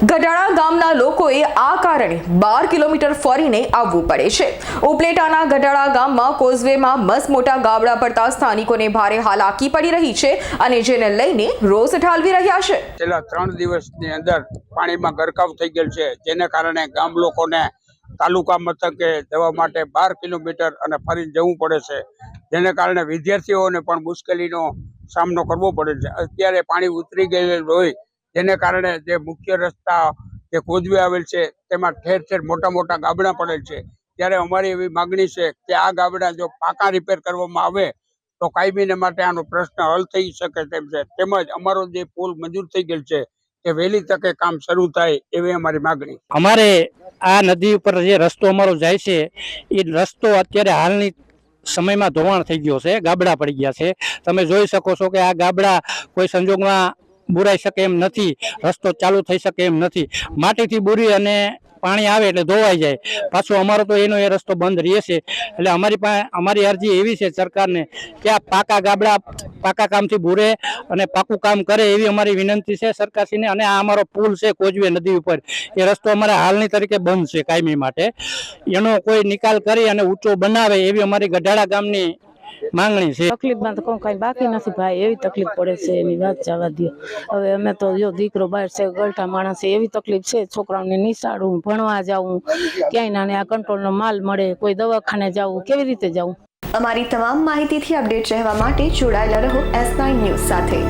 ગઢાળા ગામના લોકોએ આ કારણે બાર કિલોમીટર ફરીને આવવું પડે છે. ઉપલેટાના ગઢાળા ગામમાં કોઝવેમાં મસ મોટા ગાબડા પડતા સ્થાનિકોને ભારે હાલાકી પડી રહી છે અને જેને લઈને રોષ ઠાલવી રહ્યા છે. છેલ્લા ત્રણ દિવસની અંદર પાણીમાં ગરકાવ થઈ ગયેલ છે, જેને કારણે ગામ લોકોને તાલુકા મથકે જવા માટે બાર કિલોમીટર અને ફરી જવું પડે છે. જેને કારણે વિદ્યાર્થીઓને પણ મુશ્કેલીનો સામનો કરવો પડે છે. અત્યારે પાણી ઉતરી ગયેલું હોય જેને કારણે જે મુખ્ય રસ્તા જે કોજવે આવેલ છે, તેમાં ઠેર ઠેર મોટા મોટા ગાબડા પડેલ છે. ત્યારે અમારી એવી માગણી છે કે આ ગાબડા જો પાકા રિપેર કરવામાં આવે, તો કાયમીને માટે આનો પ્રશ્ન હલ થઈ શકે તેમ છે. તેમજ અમારો જે પુલ મંજૂર થઈ ગયેલ છે, એ વહેલી તકે કામ શરૂ થાય એવી અમારી માગણી. અમારે આ નદી ઉપર જે રસ્તો અમારો જાય છે, એ રસ્તો અત્યારે હાલની સમયમાં ધોવાણ થઈ ગયો છે, ગાબડા પડી ગયા છે. તમે જોઈ શકો છો કે આ ગાબડા કોઈ સંજોગમાં બુરાઈ શકે એમ નથી, રસ્તો ચાલુ થઈ શકે એમ નથી. માટીથી બુરી અને પાણી આવે એટલે ધોવાઈ જાય. પાછો અમારો તો એનો એ રસ્તો બંધ રહેશે એટલે અમારી પાસે અમારી અરજી એવી છે સરકારને કે આ પાકા ગાબડા પાકા કામથી ભૂરે અને પાકું કામ કરે એવી અમારી વિનંતી છે સરકારશ્રીને અને આ અમારો પુલ છે કોજવે નદી ઉપર. એ રસ્તો અમારે હાલની તરીકે બંધ છે કાયમી માટે. એનો કોઈ નિકાલ કરી અને ઊંચો બનાવે એવી અમારી ગઢાળા ગામની માંગણી છે. તકલીફમાં તો કોઈ કઈ બાકી નથી ભાઈ એવી તકલીફ પડે છે એની વાત જવા દો હવે અમે તો જો દીકરો બહાર છે ગલઠા માણસ છે એવી તકલીફ છે છોકરાઓને નિશાળું ભણવા જાઉં ક્યાંય નાને આ કંટ્રોલનો માલ મળે કોઈ દવાખાને જવું કેવી રીતે જવું? અમારી તમામ માહિતીથી અપડેટ રહેવા માટે જોડાયેલા રહો એસ નાઇન ન્યૂઝ સાથે.